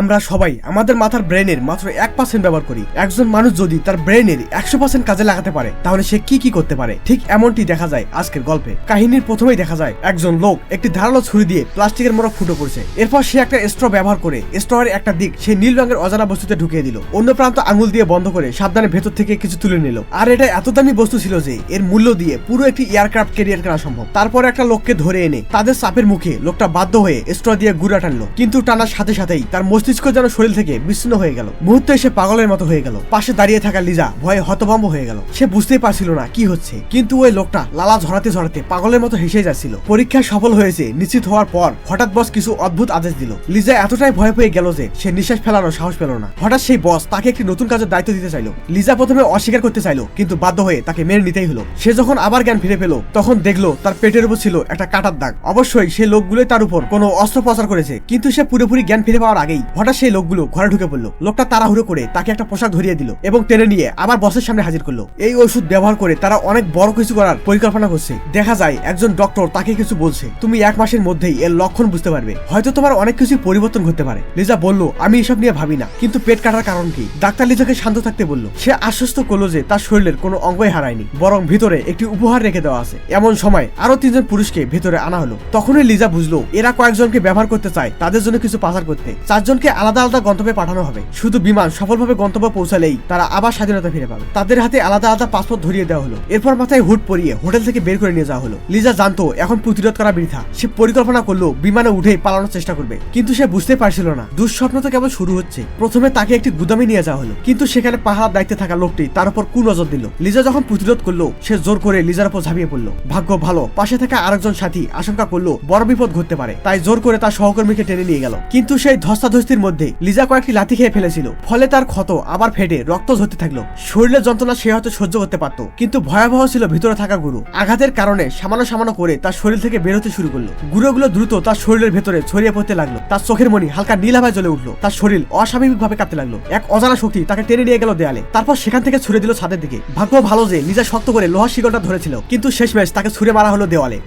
আমরা সবাই, আমাদের মাথার ব্রেনের মাত্র এক পার্সেন্ট ব্যবহার করি। একজন মানুষ যদি তার ব্রেনের একশো পার্সেন্ট কাজে লাগাতে পারে, তাহলে সে কি কি করতে পারে? ঠিক এমনটি দেখা যায় আজকের গল্পে। কাহিনীর প্রথমেই দেখা যায়, একজন লোক একটি ধারালো ছুরি দিয়ে প্লাস্টিকের মোড়ক ফুটো করছে। এরপর সে একটা স্ট্র ব্যবহার করে, স্ট্রয়ের একটা দিক সে নীল রঙের অজানা বস্তুতে ঢুকিয়ে দিল। অন্য প্রান্ত আঙুল দিয়ে বন্ধ করে সাবধানে ভেতর থেকে কিছু তুলে নিল। আর এটা এত দামি বস্তু ছিল যে, এর মূল্য দিয়ে পুরো একটি এয়ারক্রাফট ক্যারিয়ার করা সম্ভব। তারপর একটা লোককে ধরে এনে তাদের চাপের মুখে লোকটা বাধ্য হয়ে স্ট্র দিয়ে গুড়া টানলো। কিন্তু টানার সাথে সাথেই তার মস্তিষ্ক যেন শরীর থেকে বিচ্ছিন্ন হয়ে গেল। মুহূর্তে সে পাগলের মতো হয়ে গেল। পাশে দাঁড়িয়ে থাকা লিজা ভয়ে হতভম্ব হয়ে গেল। সে বুঝতেই পারছিল না কি হচ্ছে। কিন্তু ওই লোকটা লালা ঝরাতে ঝরাতে পাগলের মতো হেসে যাচ্ছিল। পরীক্ষা সফল হয়েছে, নিশ্চিত হওয়ার পর হঠাৎ বস কিছু অদ্ভুত আদেশ দিল। লিজা এতটাই ভয় পেয়ে গেল যে সে নিঃশ্বাস ফেলানোর সাহস পেল না। হঠাৎ সেই বস তাকে একটি নতুন কাজের দায়িত্ব দিতে চাইলো। লিজা প্রথমে অস্বীকার করতে চাইলো, কিন্তু বাধ্য হয়ে তাকে মেনে নিতেই হলো। সে যখন আবার জ্ঞান ফিরে পেল, তখন দেখল তার পেটের উপর ছিল একটা কাটার দাগ। অবশ্যই সে লোকগুলো তার উপর কোনো অস্ত্রোপচার করেছে, কিন্তু সে পুরোপুরি জ্ঞান ফিরে পাওয়ার আগেই হঠাৎ সেই লোকগুলো ঘরে ঢুকে পড়ল। লোকটা তাড়াহুড়ো করে তাকে একটা পোশাক ধরিয়ে দিল এবং টেনে নিয়ে আবার বসের সামনে হাজির করল। এই ওষুধ ব্যবহার করে তারা অনেক বড় কিছু করার পরিকল্পনা করছে। দেখা যায় একজন ডক্টর তাকে কিছু বলছে। তুমি এক মাসের মধ্যেই এর লক্ষণ বুঝতে পারবে। হয়তো তোমার অনেক কিছু পরিবর্তন ঘটতে পারে। লিজা বলল, আমি এসব নিয়ে ভাবি না। কিন্তু পেট কাটার কারণ কি? ডাক্তার লিজাকে শান্ত থাকতে বলল, সে আশ্বস্ত করল যে তার শরীরের কোনো অঙ্গই হারায়নি, বরং ভিতরে একটি উপহার রেখে দেওয়া আছে। এমন সময় আরও তিনজন পুরুষকে ভেতরে আনা হলো। তখনই লিজা বুঝলো, এরা কয়েকজনকে ব্যবহার করতে চায়, তাদের জন্য কিছু পাচার করতে। চারজনকে আলাদা আলাদা গন্তব্যে পাঠানো হবে। শুধু বিমান, সফলভাবে গন্তব্যে পৌঁছালেই তারা আবার স্বাধীনতা ফিরে পাবে। তাদের হাতে আলাদা আলাদা পাসপোর্ট ধরিয়ে দেওয়া হলো। এরপর মাথায় হুট পরিয়ে হোটেল থেকে বের করে নিয়ে যাওয়া হলো। লিজা জানতো, এখন প্রতিরোধ করা বৃথা। সে পরিকল্পনা করল, বিমানে উঠেই পালানোর চেষ্টা করবে। কিন্তু সে বুঝতে পারছিল না। দুঃস্বপ্ন তো কেবল শুরু হচ্ছে। প্রথমে তাকে একটি গুদামে নিয়ে যাওয়া হলো। কিন্তু সেখানে পাহাড় দায়িত্বে থাকা লোকটি তার উপর কু নজর দিল। লিজা যখন প্রতিরোধ করল, সে জোর করে লিজার উপর ঝাঁপিয়ে পড়ল। ভাগ্য ভালো, পাশে থাকা আরেকজন সাথী আশঙ্কা করল, বড় বিপদ ঘটতে পারে। তাই জোর করে তার সহকর্মীকে টেনে নিয়ে গেল। কিন্তু সেই ধস্তাধস্তির মধ্যে লিজা কয়েকটি লাথি খেয়ে ফেলেছিল। ফলে তার ক্ষত আবার ফেটে রক্ত ঝরতে থাকল। শরীরের যন্ত্রণা সে হয়তো সহ্য করতে পারত, কিন্তু ভয়াবহ ছিল ভিতরে থাকা গুরু। আঘাতের কারণে সামান্য সামান্য করে তার শরীর থেকে বের হতে শুরু করল। গুঁড়োগুলো দ্রুত তার শরীরের ভেতরে ছড়িয়ে পড়তে লাগল। তার চোখের মনি হালকা নীলাভায় জ্বলে উঠল। তার শরীর অস্বাভাবিকভাবে কাঁপতে লাগল। এক অজানা শক্তি তাকে টেনে নিয়ে গেল দেয়ালে। তারপর সেখান থেকে ছুড়ে দিল ছাদের দিকে। ভাগ্য ভালো যে নিজে শক্ত করে লোহার শিকলটা ধরেছিল, কিন্তু শেষমেশ তাকে ছুড়ে মারা হলো দেওয়ালে।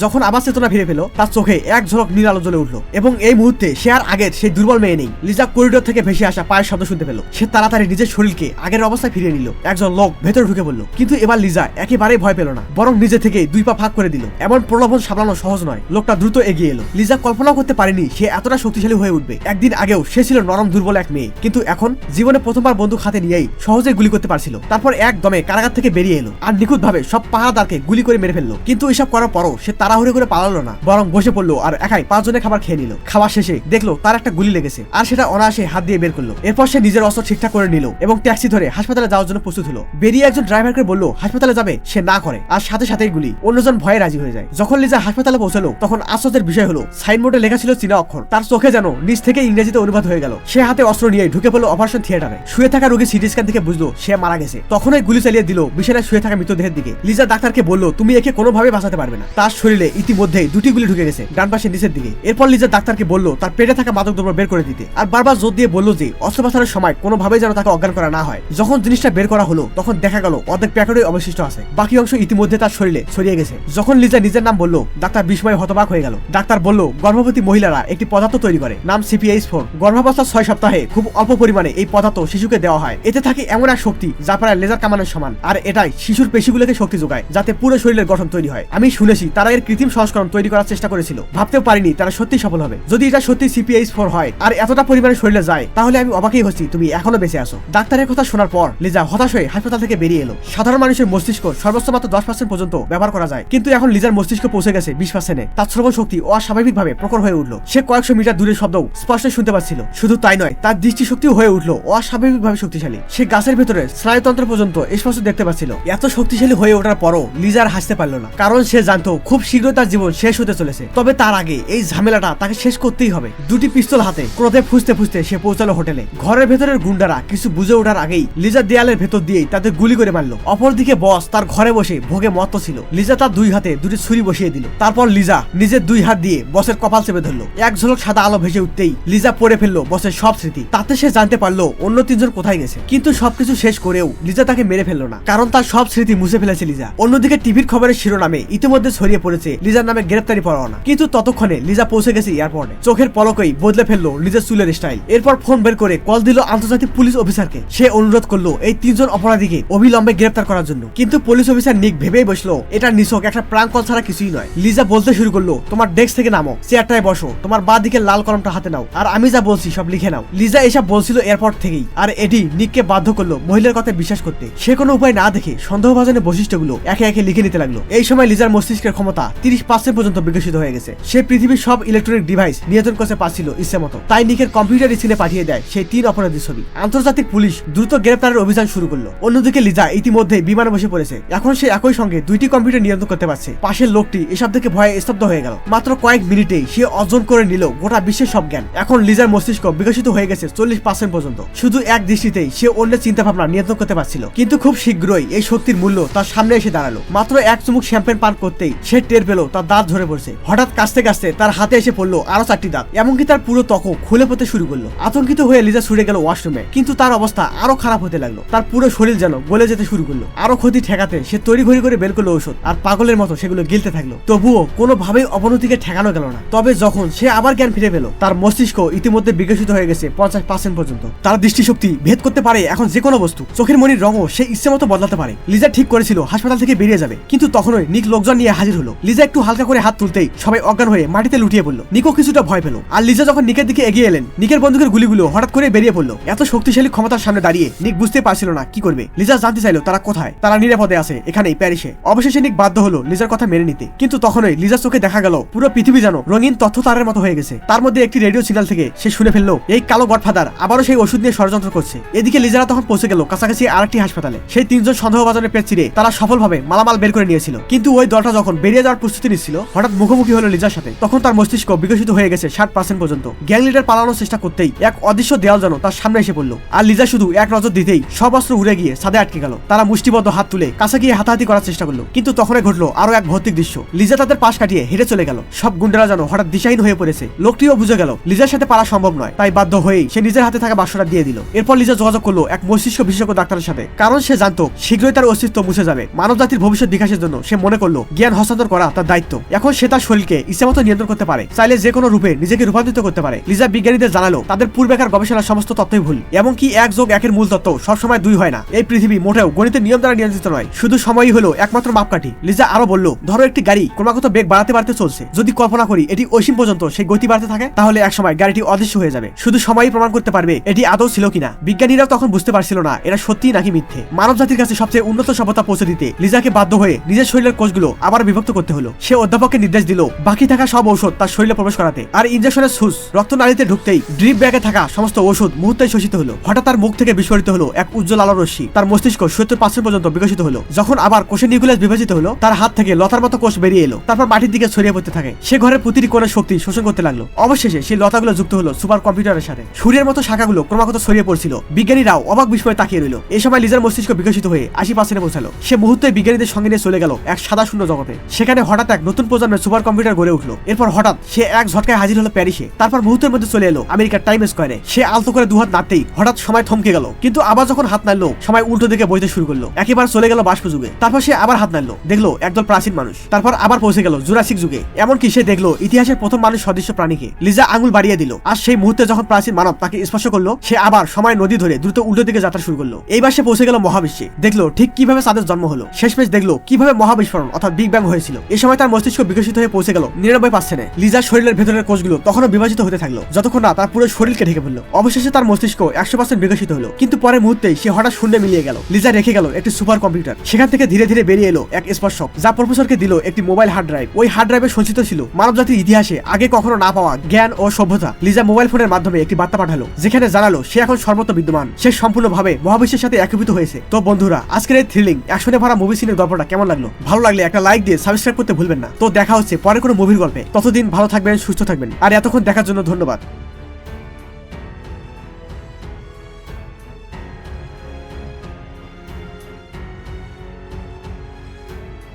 যখন আবার চেতনা ফিরে পেল, তার চোখে এক ঝলক নীল আলো জ্বলে উঠল এবং এই মুহূর্তে সে আর আগের সেই দুর্বল মেয়ে নেই। লিজা করিডোর থেকে ভেসে আসা পায়ের শব্দ শুনতে পেল। সে তাড়াতাড়ি নিজের শরীরকে আগের অবস্থায় ফিরিয়ে নিল। একজন লোক ভেতরে ঢুকে পড়ল। কিন্তু এবার লিজা একেবারেই ভয় পেল না, বরং নিজে থেকে দুই পা ফাঁক করে দিল। এমন প্রলোভন সামলানো সহজ নয়। লোকটা দ্রুত এগিয়ে এলো। লিজা কল্পনা করতে পারেনি সে এতটা শক্তিশালী হয়ে উঠবে। একদিন আগেও সে ছিল নরম, দুর্বল এক মেয়ে। কিন্তু এখন জীবনে প্রথমবার বন্দুক হাতে নিয়েই সহজে গুলি করতে পারছিল। তারপর একদমে কারাগার থেকে বেরিয়ে এলো। আর নিখুঁত ভাবে সব পাহারাদারকে গুলি করে মেরে ফেলল। কিন্তু এসব করার পরও সে তাড়াহুড়ো করে পালালো না, বরং বসে পড়ল আর একাই পাঁচজনের খাবার খেয়ে নিল। খাবার শেষে দেখল তার একটা গুলি লেগেছে আর সেটা অনায়াসে হাত দিয়ে বের করল। এরপর সে নিজের অস্ত্র ঠিকঠাক করে নিল এবং ট্যাক্সি ধরে হাসপাতালে যাওয়ার জন্য প্রস্তুত হলো। বেরিয়ে একজন ড্রাইভারকে বলল, হাসপাতালে যাবে, সে না করে। আর সাথে সাথেই গুলি। অন্যজন ভয়ে রাজি হয়ে যায়। যখন লিজা হাসপাতালে পৌঁছালো, তখন আশ্চর্যের বিষয় হলো, সাইনবোর্ডে লেখা ছিল চীনা অক্ষর। তার চোখে যেন নিজ থেকে ইংরেজিতে অনুবাদ হয়ে গেল। সে হাতে অস্ত্র নিয়ে ঢুকে পড়ল অপারেশন থিয়েটারে। শুয়ে থাকা রোগী সিটি স্ক্যান থেকে বুঝলো, সে মারা গেছে। তখনই গুলি চালিয়ে দিল, বিছানায় শুয়ে থাকা মৃতদেহের দিকে। লিজা ডাক্তারকে বলল, তুমি একে কোনোভাবে বাঁচাতে পারবে না। তার শরীরে ইতিমধ্যেই দুটি গুলি ঢুকে গেছে, ডান পাশে নিচের দিকে। এরপর লিজা ডাক্তারকে বলল, তার পেটে থাকা মাদক দ্রব্য বের করে দিতে। আর বারবার জোর দিয়ে বলল যে, অস্ত্রোপচারের সময় কোনোভাবেই যেন তাকে অজ্ঞান করা না হয়। যখন জিনিসটা বের করা হলো, তখন দেখা গেল অর্ধেক প্যাকেটই অবশিষ্ট আছে। বাকি অংশ ইতিমধ্যে তার শরীরে ছড়িয়ে গেছে। যখন লিজা নিজের নাম বলল, ডাক্তার বিস্ময় হতবাক হয়ে গেল। ডাক্তার বলল, গর্ভবতী মহিলারা একটি পদার্থ তৈরি করে, নাম সিপিএইচ ফোর গর্ভাবস্থার ছয় সপ্তাহে খুব অল্প পরিমাণে এই পদার্থ শিশুকে দেওয়া হয়। এতে থাকে এমন এক শক্তি যা প্রায় লেজার কামানের সমান। আর এটাই শিশুর পেশিগুলোকে শক্তি যোগায়, যাতে পুরো শরীরের গঠন তৈরি হয়। আমি শুনেছি তারা কৃত্রিম সংস্করণ তৈরি করার চেষ্টা করেছিল। ভাবতেও পারিনি তারা সত্যি সফল হবে। যদি এটা সত্যি সিপিএইচ ফোর হয়, আর এতটা পরিমাণে শরীরে যায়, তাহলে আমি অবাকই হচ্ছি, তুমি এখনও বেঁচে আসো ডাক্তারের কথা শোনার পর, লিজা হতাশ হয়ে হাসপাতাল থেকে বেরিয়ে এলো। সাধারণ মানুষের মস্তিষ্ক সর্বোচ্চ মাত্র দশ পার্সেন্ট পর্যন্ত ব্যবহার করা যায়, কিন্তু এখন লিজার মস্তিষ্ক পৌঁছে গেছে বিশ পার্সেন্টে তার শ্রবণ শক্তি অস্বাভাবিকভাবে প্রখর হয়ে উঠল। সে কয়েকশো মিটার দূরের শব্দও স্পষ্ট শুনতে পাচ্ছিল। শুধু তাই নয়, তার দৃষ্টিশক্তিও হয়ে উঠল অস্বাভাবিকভাবে শক্তিশালী। সে গাছের ভেতরে স্নায়ুতন্ত্র পর্যন্ত স্পষ্ট দেখতে পাচ্ছিল। এত শক্তিশালী হয়ে ওঠার পরও লিজার হাসতে পারল না, কারণ সে জানতো খুব শীঘ্রই তার জীবন শেষ হতে চলেছে। তবে তার আগে এই ঝামেলাটা তাকে শেষ করতেই হবে। দুটি পিস্তল হাতে ক্রোধে ফুসতে ফুসতে সে পৌঁছালো হোটেলে। ঘরের ভেতরের গুন্ডারা কিছু বুঝে ওঠার আগেই লিজা দেয়ালের ভেতর দিয়েই তাদের গুলি করে মারলো। অপরদিকে বস তার ঘরে বসে ভোগে মত্ত ছিল। লিজা তার দুই হাতে দুটি ছুরি বসিয়ে দিল। তারপর লিজা নিজের দুই হাত দিয়ে বসের কপাল চেপে ধরলো। এক ঝলক সাদা আলো ভেসে উঠতেই লিজা পড়ে ফেলল বসের সব স্মৃতি। তাতে সে জানতে পারল অন্য তিনজন কোথায় গেছে। কিন্তু সবকিছু শেষ করেও লিজা তাকে মেরে ফেলল না। কারণ তার সব স্মৃতি মুছে ফেলেছে লিজা। অন্যদিকে টিভির খবরের শিরোনামে ইতিমধ্যে ছড়িয়ে পড়েছে করেছে লিজার নামে গ্রেপ্তারি পরোয়ানা। কিন্তু ততক্ষণে লিজা পৌঁছে গেছে এয়ারপোর্টে। চোখের পলকই বদলে ফেলল নিজের চুলের স্টাইল। এরপর ফোন বের করে কল দিল আন্তর্জাতিক পুলিশ অফিসারকে। সে অনুরোধ করল এই তিনজন অপরাধীকে অবিলম্বে গ্রেপ্তার করার জন্য। কিন্তু পুলিশ অফিসার নিক ভেবেই বসল, এটা নিছক, একটা প্রাণ কল ছাড়া কিছুই নয়। লিজা বলতে শুরু করল, তোমার ডেস্ক থেকে নামো, চেয়ারটায় বসো, তোমার বা দিকে লাল কলমটা হাতে নাও, আর আমি যা বলছি সব লিখে নাও। লিজা এসব বলছিল এয়ারপোর্ট থেকেই, আর এটি নিককে বাধ্য করল মহিলার কথা বিশ্বাস করতে। সে কোনো উপায় না দেখে সন্দেহভাজনের বৈশিষ্ট্যগুলো একে একে লিখে নিতে লাগল। এই সময় লিজার মস্তিষ্কের ক্ষমতা তিরিশ পার্সেন্ট পর্যন্ত বিকশিত হয়ে গেছে। সে পৃথিবীর সব ইলেকট্রনিক ডিভাইস নিয়ন্ত্রণ করতে পারছিল ইচ্ছে মতো। তাই নিকের কম্পিউটার স্ক্রিনে পাঠিয়ে দেয় সেই তিন অপরাধী ছবি। আন্তর্জাতিক পুলিশ দ্রুত গ্রেপ্তারের অভিযান শুরু করল। অন্যদিকে লিজা ইতিমধ্যে বিমানে বসে পড়েছে। এখন সে একই সঙ্গে দুইটি কম্পিউটার নিয়ন্ত্রণ করতে পারছে। পাশের লোকটি এসব দেখে ভয়ে স্তব্ধ হয়ে গেল। মাত্র কয়েক মিনিটেই সে অর্জন করে নিল গোটা বিশ্বের সব জ্ঞান। এখন লিজার মস্তিষ্ক বিকশিত হয়ে গেছে চল্লিশ পার্সেন্ট পর্যন্ত। শুধু এক দৃষ্টিতেই সে অন্য চিন্তা ভাবনা নিয়ন্ত্রণ করতে পারছিল। কিন্তু খুব শীঘ্রই এই শক্তির মূল্য তার সামনে এসে দাঁড়াল। মাত্র এক চুমুক শ্যাম্পেন পান করতেই সে টের পেল, তার দাঁত ধরে পড়ছে। হঠাৎ কাছতে কাছতে তার হাতে এসে পড়ল আরও চারটি দাঁত, এমনকি তার পুরো ত্বক খুলে পড়তে শুরু করল। আতঙ্কিত হয়ে লিজা ছুটে গেল ওয়াশরুমে, কিন্তু তার অবস্থা আরও খারাপ হতে লাগল। তার পুরো শরীর যেন গলে যেতে শুরু করল। আরও ক্ষতি ঠেকাতে সে তৈরি ঘড়ি করে বের করল ঔষধ, আর পাগলের মতো সেগুলো গিলতে থাকল। তবুও কোনোভাবেই অবনতিকে ঠেকানো গেল না। তবে যখন সে আবার জ্ঞান ফিরে পেল, তার মস্তিষ্ক ইতিমধ্যে বিকশিত হয়ে গেছে পঞ্চাশ পার্সেন্ট পর্যন্ত। তার দৃষ্টিশক্তি ভেদ করতে পারে এখন যে কোনো বস্তু। চোখের মনির রঙও সে ইচ্ছে মতো বদলাতে পারে। লিজা ঠিক করেছিল, হাসপাতাল থেকে বেরিয়ে যাবে, কিন্তু তখনই নিক লোকজন নিয়ে হাজির হলো। লিজা একটু হালকা করে হাত তুলতেই সবাই অজ্ঞান হয়ে মাটিতে লুটিয়ে পড়ল। নিকো কিছুটা ভয় পেল। আর লিজা যখন নিকের দিকে এগিয়ে এলেন, নিকের বন্দুকের গুলিগুলো হঠাৎ করে বেরিয়ে পড়ল। এত শক্তিশালী ক্ষমতার সামনে দাঁড়িয়ে নিক বুঝতে পারছিল না কি করবে। লিজা জানতে চাইলো, তারা কোথায়? তারা নিরাপদে আছে, এখানেই, প্যারিসে। অবশেষে নিক বাধ্য হলো লিজার কথা মেনে নিতে। কিন্তু তখনই লিজার চোখে দেখা গেল, পুরো পৃথিবী যেন রঙিন তথ্য তারের মতো হয়ে গেছে। তার মধ্যে একটি রেডিও সিগন্যাল থেকে সে শুনে ফেলল, এই কালো গডফাদার আবারও সেই ওষুধ নিয়ে ষড়যন্ত্র করছে। এদিকে লিজারা তখন পৌঁছে গেল, কাছাকাছি আরেকটি হাসপাতালে। সেই তিনজন সন্দেহভাজনের পেট চিরে তারা সফলভাবে মালামাল বের করে নিয়েছিল। কিন্তু ওই দলটা যখন বেরিয়ে যাওয়ার প্রস্তুতি নিচ্ছিল। হঠাৎ মুখোমুখি হলো লিজার সাথে। তখন তার মস্তিষ্ক বিকশিত হয়ে গেছে ষাট পার্সেন্ট পর্যন্ত। গ্যাং লিডার পালানোর চেষ্টা করতেই এক অদৃশ্য দেয়াল যেন তার সামনে এসে পড়ল। আর লিজা শুধু এক নজর দিতেই সব অস্ত্র উড়ে গিয়ে সাদে আটকে গেল। তারা মুষ্টিবদ্ধ হাত তুলে কাছে গিয়ে হাতাহাতি করার চেষ্টা করল। কিন্তু তখনই ঘটলো আরও এক ভৌতিক দৃশ্য। লিজা তাদের পাশ কাটিয়ে হেঁটে চলে গেল। সব গুন্ডারা যেন হঠাৎ দিশাহীন হয়ে পড়েছে। লোকটিও বুঝে গেল, লিজার সাথে পারা সম্ভব নয়। তাই বাধ্য হয়েই সে নিজের হাতে থাকা বাক্সটা দিয়ে দিল। এরপর লিজা যোগাযোগ করল এক মস্তিষ্ক বিশেষজ্ঞ ডাক্তারের সাথে। কারণ সে জানতো, শীঘ্রই তার অস্তিত্ব মুছে যাবে। মানব জাতির ভবিষ্যৎ বিকাশের জন্য সে মনে করল, জ্ঞান হস্তান্তর করা তার দায়িত্ব। এখন সে তার শরীরকে ইচ্ছামতো নিয়ন্ত্রণ করতে পারে। চাইলে যে কোনো রূপে নিজেকে রূপান্তরিত করতে পারে। লিজা বিজ্ঞানীদের জানালো, তাদের পূর্বেকার গবেষণার সমস্ত তথ্যই ভুল। এমনকি এক যোগ একের মূল তত্ত্ব সবসময় দুই হয় না। এই পৃথিবী মোটেও গণিতের নিয়ম দ্বারা নিয়ন্ত্রিত নয়। শুধু সময়ই হলো একমাত্র মাপকাঠি। লিজা আরও বলল, ধরো একটি গাড়ি ক্রমাগত বেগ বাড়াতে বাড়তে চলছে। যদি কল্পনা করি এটি অসীম পর্যন্ত সেই গতি বাড়তে থাকে, তাহলে একসময় গাড়িটি অদৃশ্য হয়ে যাবে। শুধু সময়ই প্রমাণ করতে পারবে এটি আদৌ ছিল কিনা। বিজ্ঞানীরাও তখন বুঝতে পারছিল না, এরা সত্যি নাকি মিথ্যে। মানব জাতির কাছে সবচেয়ে উন্নত সভ্যতা পৌঁছে দিতে লিজাকে বাধ্য হয়ে নিজের শরীরের কোষগুলো আবার বিভক্ত করতে হলো। সে অধ্যাপককে নির্দেশ দিল, বাকি থাকা সব ঔষধ তার শরীরে প্রবেশ করাতে। আর ইঞ্জেকশনের সুস রক্ত নালীতে ঢুকতেই ড্রিপ ব্যাগে থাকা সমস্ত ওষুধ মুহূর্তে শোষিত হলো। হঠাৎ তার মুখ থেকে বিস্ফোরিত হলো এক উজ্জ্বল আলো রশ্মি। তার মস্তিষ্ক সত্তর পার্সেন্ট পর্যন্ত বিকশিত হলো। যখন আবার কোষের নিউক্লিয়াস বিভাজিত হলো, তার হাত থেকে লতার মতো কোষ বেরিয়ে এলো। তারপর মাটির দিকে ছড়িয়ে পড়তে থাকে। সে ঘরের প্রতিটি কোণের শক্তি শোষণ করতে লাগল। অবশেষে সেই লতাগুলো যুক্ত হলো সুপার কম্পিউটারের সাথে। সূর্যের মতো শাখাগুলো ক্রমাগত ছড়িয়ে পড়ছিল। বিজ্ঞানীরাও অবাক বিস্ময়ে তাকিয়ে রইল। এই সময় লিজার মস্তিষ্ক বিকশিত হয়ে আশি পার্সেন্টে পৌঁছালো। সে মুহূর্তে বিজ্ঞানীদের সঙ্গে নিয়ে চলে গেল এক সাদা শূন্য জগতে। সেখানে হঠাৎ এক নতুন প্রজন্মের সুপার কম্পিউটার গড়ে উঠল। এরপর হঠাৎ সে এক ঝটকায় হাজির হলো প্যারিসে। তারপর মুহূর্তের মধ্যে চলে এলো আমেরিকার টাইম স্কোয়ারে। সে আলতো করে দুহাত নাড়তেই হঠাৎ সময় থমকে গেল। কিন্তু আবার যখন হাত নাড়লো, সময় উল্টো দিকে বইতে শুরু করল। একেবারে চলে গেল বাষ্প যুগে তারপর সে আবার হাত নাড়লো। দেখল একদল প্রাচীন মানুষ। তারপর আবার পৌঁছে গেল জুরাসিক যুগে। এমনকি সে দেখল ইতিহাসের প্রথম মানুষ সদৃশ্য প্রাণীকে। লিজা আঙুল বাড়িয়ে দিল। আর সেই মুহূর্তে যখন প্রাচীন মানব তাকে স্পর্শ করল, সে আবার সময় নদী ধরে দ্রুত উল্টো দিকে যাত্রা শুরু করল। এইবার সে পৌঁছে গেল মহাবিশ্বে। দেখল ঠিক কীভাবে চাঁদের জন্ম হলো। শেষমেশ দেখল কীভাবে মহাবিস্ফোরণ অর্থাৎ বিগ ব্যাং হয়েছিল। এই সময় তার মস্তিষ্ক বিকশিত হয়ে পৌঁছে গেল। নিরানব্বই পার্সেন্টে লিজার শরীরের ভেতরের কোষগুলো তখনও বিভাজিত হতে থাকল, যতক্ষণ না তার পুরো শরীরকে ঢেকে ফেলল। অবশেষে তার মস্তিষ্ক একশো পার্সেন্ট বিকশিত হলো। কিন্তু পরের মুহূর্তেই সে হঠাৎ শূন্যে মিলিয়ে গেল। লিজা রেখে গেল একটি সুপার কম্পিউটার সেখান থেকে ধীরে ধীরে বেরিয়ে এলো এক স্পর্শক, যা প্রফেসরকে দিল একটি মোবাইল হার্ড ড্রাইভ ওই হার্ড ড্রাইভে সঞ্চিত ছিল মানব জাতির ইতিহাসে আগে কখনো না পাওয়া জ্ঞান ও সভ্যতা। লিজা মোবাইল ফোনের মাধ্যমে একটি বার্তা পাঠালো, যেখানে জানালো, সে এখন সর্বত্র বিদ্যমান। সে সম্পূর্ণভাবে মহাবিশ্বের সাথে একীভূত হয়েছে। তো বন্ধুরা, আজকের এই থ্রিলিং একশনে ভরা মুভি সিনের গল্পটা কেমন লাগল? ভালো লাগলে একটা লাইক দিয়ে সাবস্ক্রাইব করতে ভুলবেন না। তো দেখা হচ্ছে পরে কোনো মুভির গল্পে। ততদিন ভালো থাকবেন, সুস্থ থাকবেন। আর এতক্ষণ দেখার জন্য ধন্যবাদ।